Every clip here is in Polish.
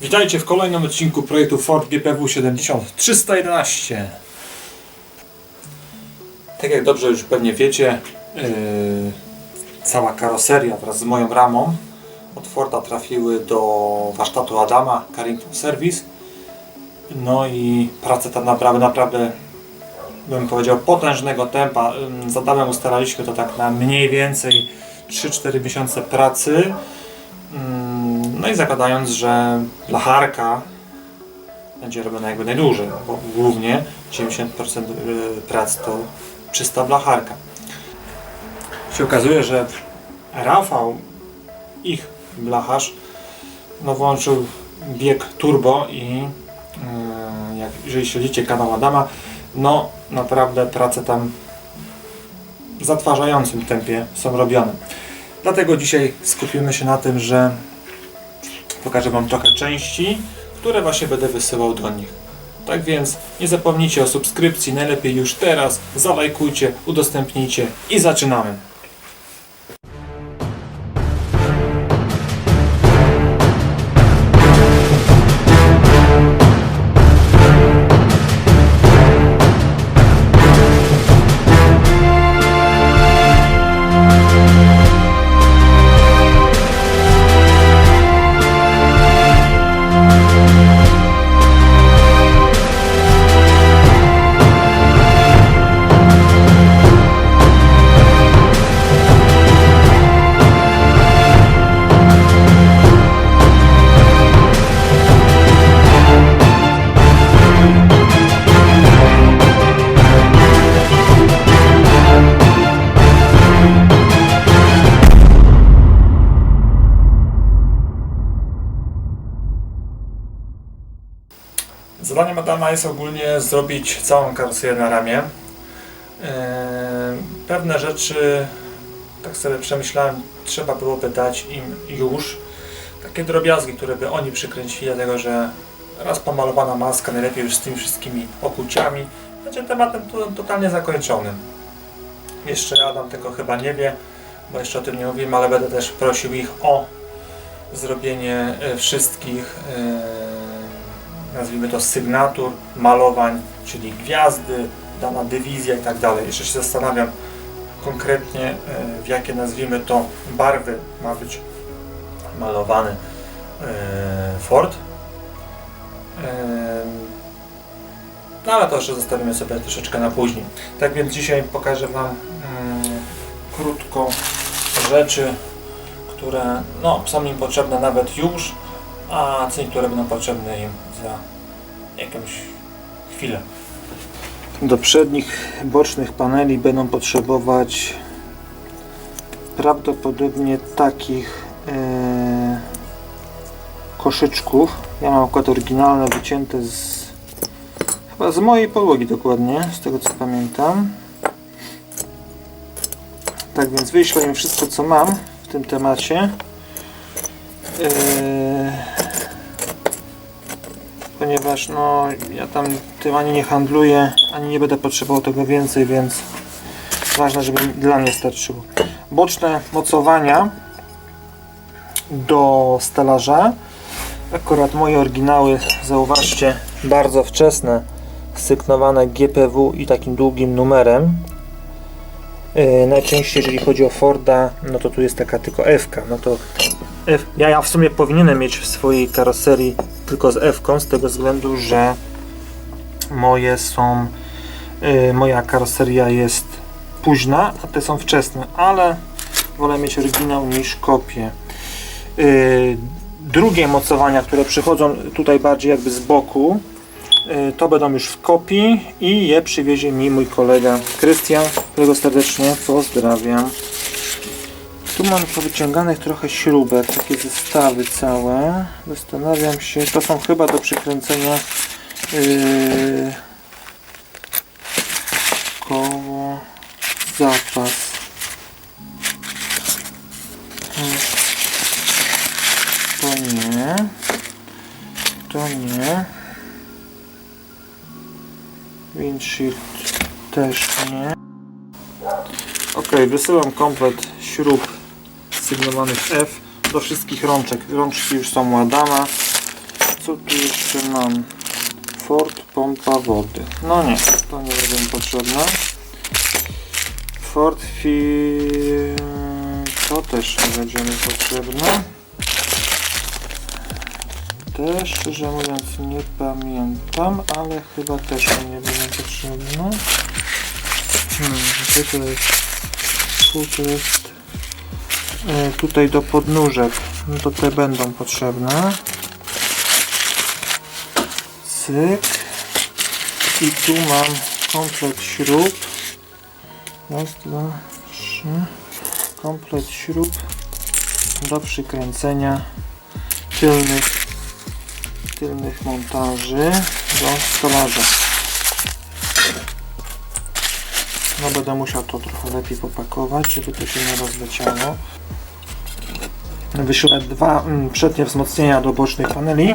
Witajcie w kolejnym odcinku projektu Ford GPW 70311. Tak jak dobrze już pewnie wiecie, yy, cała karoseria wraz z moją ramą od Forda trafiły do warsztatu Adama Carrington Service. No i prace tam naprawdę, naprawdę bym powiedział potężnego tempa. Ym, Z Adamem ustalaliśmy to tak na mniej więcej 3-4 miesiące pracy. Mm, No i zakładając, że blacharka będzie robiona jakby najdłużej, bo głównie 90% y, prac to czysta blacharka. Się okazuje, że Rafał, ich blacharz, no włączył bieg turbo i y, jak, jeżeli śledzicie kanał Adama, no naprawdę prace tam w zatrważającym tempie są robione. Dlatego dzisiaj skupimy się na tym, że pokażę Wam trochę części, które właśnie będę wysyłał do nich. Tak więc nie zapomnijcie o subskrypcji, najlepiej już teraz, zalajkujcie, udostępnijcie i zaczynamy. Adama jest ogólnie zrobić całą karoserię na ramię. Eee, Pewne rzeczy, tak sobie przemyślałem, trzeba byłoby dać im już. Takie drobiazgi, które by oni przykręcili, dlatego że raz pomalowana maska, najlepiej już z tymi wszystkimi okuciami, będzie tematem to, totalnie zakończonym. Jeszcze Adam tego chyba nie wie, bo jeszcze o tym nie mówiłem, ale będę też prosił ich o zrobienie e, wszystkich e, nazwijmy to sygnatur, malowań, czyli gwiazdy, dana dywizja i tak dalej. Jeszcze się zastanawiam konkretnie e, w jakie nazwijmy to barwy ma być malowany e, Ford. E, No ale to jeszcze zostawimy sobie troszeczkę na później. Tak więc dzisiaj pokażę Wam mm, krótko rzeczy, które no, są im potrzebne nawet już, a co niektóre będą potrzebne im za jakąś chwilę. Do przednich bocznych paneli będą potrzebować prawdopodobnie takich e, koszyczków. Ja mam akurat oryginalne wycięte z chyba z mojej podłogi dokładnie, z tego co pamiętam. Tak więc wyślę im wszystko co mam w tym temacie. E, ponieważ no ja tam tym ani nie handluję, ani nie będę potrzebował tego więcej, więc ważne, żeby dla mnie starczyło. Boczne mocowania do stelaża. Akurat moje oryginały, zauważcie, bardzo wczesne, sygnowane GPW i takim długim numerem. Yy, najczęściej jeżeli chodzi o Forda, no to tu jest taka tylko F, -ka. no to F, ja, ja w sumie powinienem mieć w swojej karoserii tylko z F, z tego względu, że moje są, y, moja karoseria jest późna, a te są wczesne, ale wolę mieć oryginał niż kopię. Y, drugie mocowania, które przychodzą tutaj bardziej jakby z boku, y, to będą już w kopii i je przywiezie mi mój kolega Krystian, którego serdecznie pozdrawiam. Tu mam powyciąganych trochę śrubek, takie zestawy całe. Zastanawiam się, to są chyba do przykręcenia yy, koło zapas. To nie. To nie. Windshield też nie. Ok, wysyłam komplet śrub sygnowanych F do wszystkich rączek. Rączki już są u Adama. co tu jeszcze mam? Ford pompa wody. No nie, to nie będzie potrzebne. Ford Fi... To też nie będzie potrzebne. Też szczerze mówiąc nie pamiętam, ale chyba też nie będzie potrzebne. Hmm, to jest? Tutaj do podnóżek. No to te będą potrzebne. Cyk. I tu mam komplet śrub. Raz, dwa, trzy. Komplet śrub do przykręcenia tylnych, tylnych montaży do stolarza. No będę musiał to trochę lepiej popakować, żeby to się nie rozleciało. Wyślę dwa mm, przednie wzmocnienia do bocznych paneli.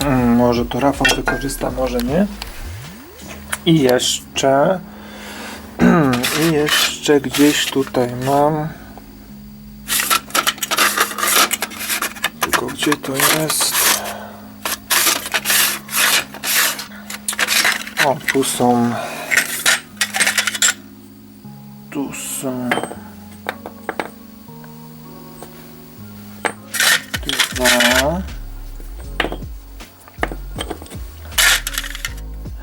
Mm, Może to Rafał wykorzysta, może nie. I jeszcze i jeszcze gdzieś tutaj mam tylko gdzie to jest o tu są tu są dwa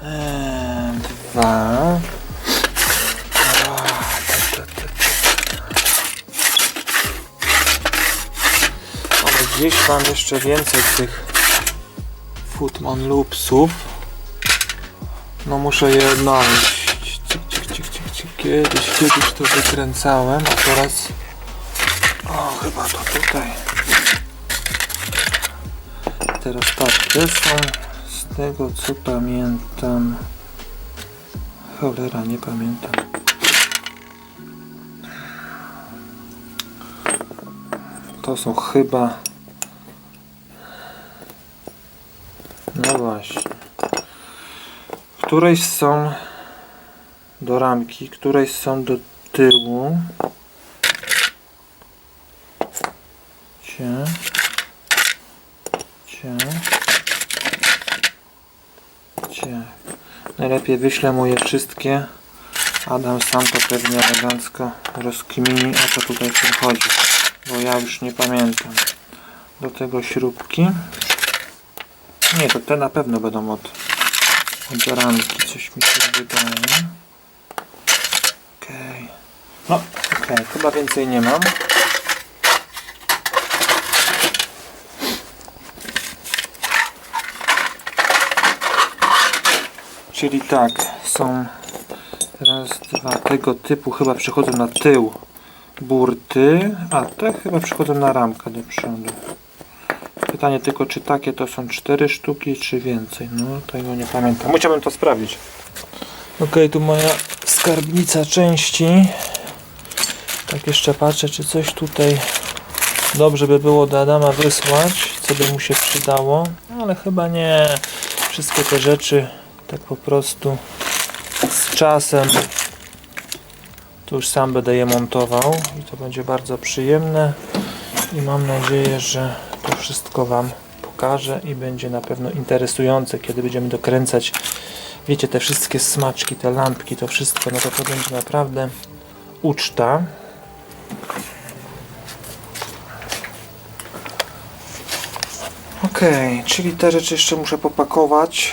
Eee, dwa Ale gdzieś mam jeszcze więcej tych Footman Loopsów. No muszę je odnaleźć. Kiedyś, kiedyś to wykręcałem, a teraz... O, chyba to tutaj. Teraz tak, te są z tego co pamiętam. Cholera, nie pamiętam. To są chyba. No właśnie. Któreś są do ramki, któreś są do tyłu. Cie. Cie. Cie. Najlepiej wyślę mu je wszystkie. Adam sam to pewnie elegancko rozkmini o co tutaj w tym chodzi bo ja już nie pamiętam. Do tego śrubki. Nie, to te na pewno będą od, od ramki, coś mi się wydaje. Okej. No, okej, chyba więcej nie mam. Czyli tak, są raz, dwa tego typu, chyba przechodzą na tył burty, a te chyba przychodzą na ramkę do przodu. Pytanie tylko, czy takie to są cztery sztuki, czy więcej. No, tego nie pamiętam. Musiałbym to sprawdzić. Ok, tu moja skarbnica części. Tak jeszcze patrzę, czy coś tutaj dobrze by było do Adama wysłać, co by mu się przydało. Ale chyba nie. Wszystkie te rzeczy tak po prostu z czasem tu już sam będę je montował i to będzie bardzo przyjemne i mam nadzieję, że to wszystko Wam pokażę i będzie na pewno interesujące, kiedy będziemy dokręcać wiecie, te wszystkie smaczki, te lampki, to wszystko, no to to będzie naprawdę uczta. Ok, czyli te rzeczy jeszcze muszę popakować.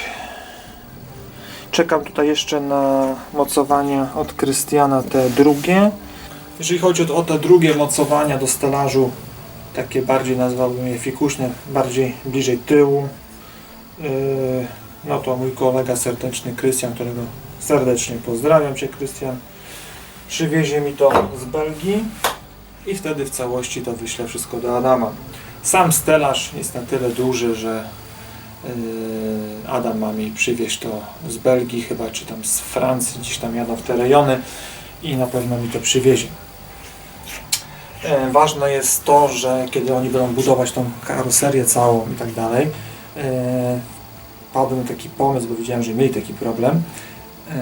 Czekam tutaj jeszcze na mocowania od Krystiana, te drugie. Jeżeli chodzi o te drugie mocowania do stelażu, takie bardziej nazwałbym je fikuśne, bardziej bliżej tyłu, yy, no to mój kolega serdeczny Krystian, którego serdecznie pozdrawiam Cię Krystian, przywiezie mi to z Belgii i wtedy w całości to wyślę wszystko do Adama. Sam stelaż jest na tyle duży, że Yy, Adam ma mi przywieźć to z Belgii chyba, czy tam z Francji, gdzieś tam jadą w te rejony i na pewno mi to przywiezie. Yy, Ważne jest to, że kiedy oni będą budować tą karoserię całą i tak dalej, padł mi taki pomysł, bo widziałem, że mieli taki problem, yy,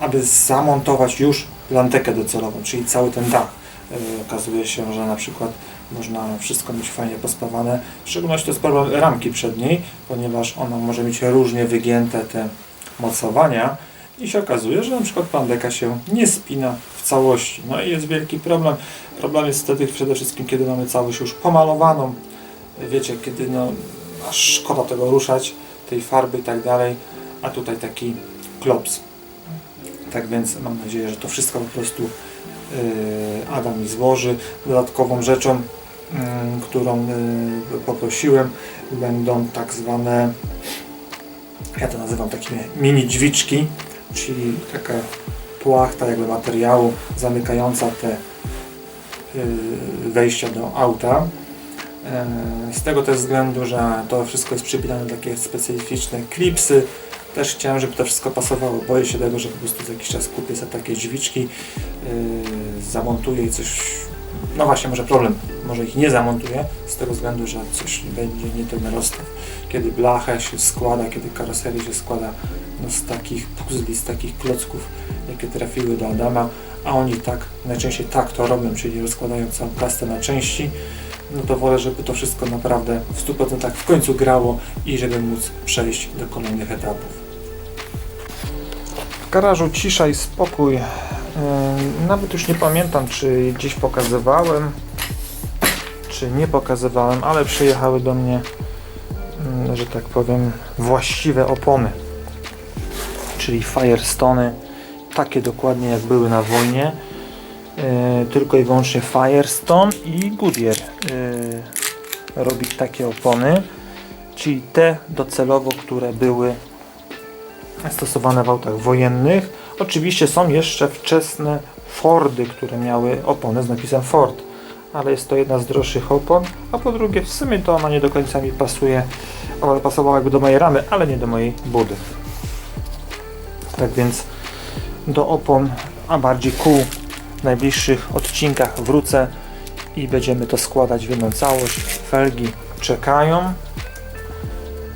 aby zamontować już plantekę docelową, czyli cały ten dach. Yy, Okazuje się, że na przykład można wszystko mieć fajnie pospawane. W szczególności to jest problem ramki przedniej, ponieważ ona może mieć różnie wygięte te mocowania i się okazuje, że na przykład pandeka się nie spina w całości. No i jest wielki problem. Problem jest wtedy przede wszystkim, kiedy mamy całość już pomalowaną. Wiecie, kiedy no, aż szkoda tego ruszać, tej farby i tak dalej, a tutaj taki klops. Tak więc mam nadzieję, że to wszystko po prostu yy, Adam mi złoży. Dodatkową rzeczą, yy, którą yy, poprosiłem, będą tak zwane, ja to nazywam takimi mini drzwiczki, czyli taka płachta jakby materiału zamykająca te yy, wejścia do auta. Z tego też względu, że to wszystko jest przypinane takie specyficzne klipsy. Też chciałem, żeby to wszystko pasowało. Boję się tego, że po prostu za jakiś czas kupię sobie takie drzwiczki, yy, zamontuję i coś. No właśnie, może problem, może ich nie zamontuję, z tego względu, że coś będzie nie ten rozstaw. Kiedy blachę się składa, kiedy karoserię się składa no, z takich puzli, z takich klocków, jakie trafiły do Adama, a oni tak, najczęściej tak to robią, czyli rozkładają całą plastę na części, no to wolę, żeby to wszystko naprawdę w 100% w końcu grało i żeby móc przejść do kolejnych etapów. W garażu cisza i spokój. Nawet już nie pamiętam, czy gdzieś pokazywałem, czy nie pokazywałem, ale przyjechały do mnie, mm, że tak powiem, właściwe opony. Czyli Firestone, takie dokładnie jak były na wojnie. Yy, Tylko i wyłącznie Firestone i Goodyear yy, robi takie opony. Czyli te docelowo, które były stosowane w autach wojennych. Oczywiście są jeszcze wczesne Fordy, które miały opony z napisem Ford, ale jest to jedna z droższych opon, a po drugie w sumie to ona nie do końca mi pasuje, ale pasowała jakby do mojej ramy, ale nie do mojej budy. Tak więc do opon, a bardziej kół w najbliższych odcinkach wrócę i będziemy to składać w jedną całość. Felgi czekają,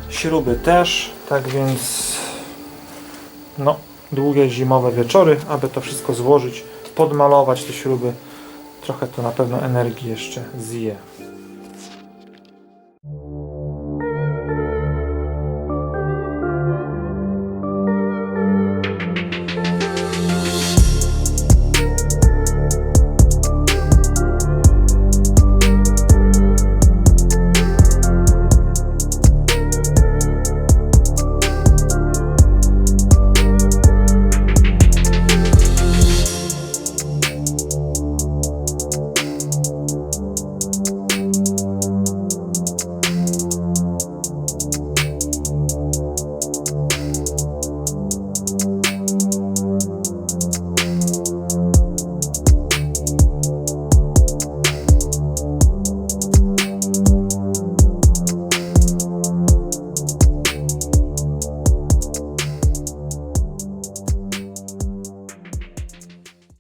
śruby też, tak więc no, długie zimowe wieczory, aby to wszystko złożyć, podmalować te śruby. Trochę to na pewno energii jeszcze zje.